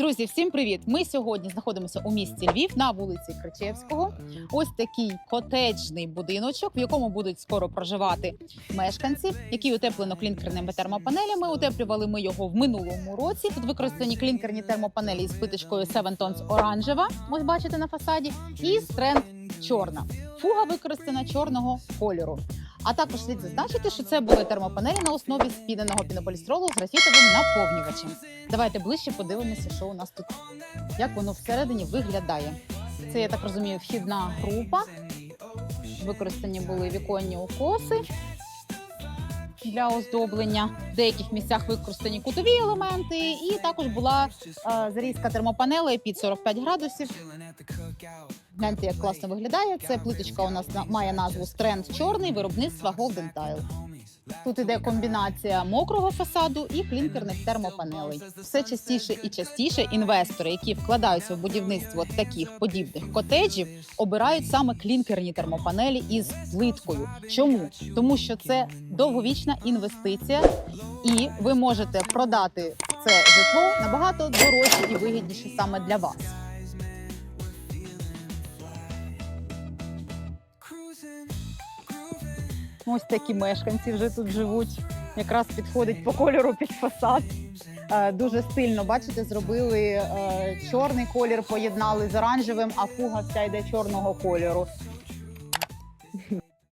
Друзі, всім привіт! Ми сьогодні знаходимося у місті Львів на вулиці Кричевського. Ось такий котеджний будиночок, в якому будуть скоро проживати мешканці, який утеплено клінкерними термопанелями. Утеплювали ми його в минулому році. Тут використані клінкерні термопанелі із плиточкою Seven Tones оранжева. Ось бачите на фасаді, і стренд чорна. Фуга використана чорного кольору. А також слід зазначити, що це були термопанелі на основі спіненого пінополістролу з графітовим наповнювачем. Давайте ближче подивимося, що у нас тут, як воно всередині виглядає. Це, я так розумію, вхідна група. Використані були віконні укоси для оздоблення. В деяких місцях використані кутові елементи, і також була е, зарізка термопанелей під 45 градусів. Гляньте, як класно виглядає. Це плиточка у нас на- має назву Стренд Чорний виробництва Golden Tile. Тут іде комбінація мокрого фасаду і клінкерних термопанелей. Все частіше і частіше інвестори, які вкладаються в будівництво таких подібних котеджів, обирають саме клінкерні термопанелі із плиткою. Чому? Тому що це довговічна інвестиція, і ви можете продати це житло набагато дорожче і вигідніше саме для вас. Ось такі мешканці вже тут живуть. Якраз підходить по кольору під фасад. Е, дуже стильно, бачите, зробили е, чорний колір, поєднали з оранжевим, а фуга вся йде чорного кольору.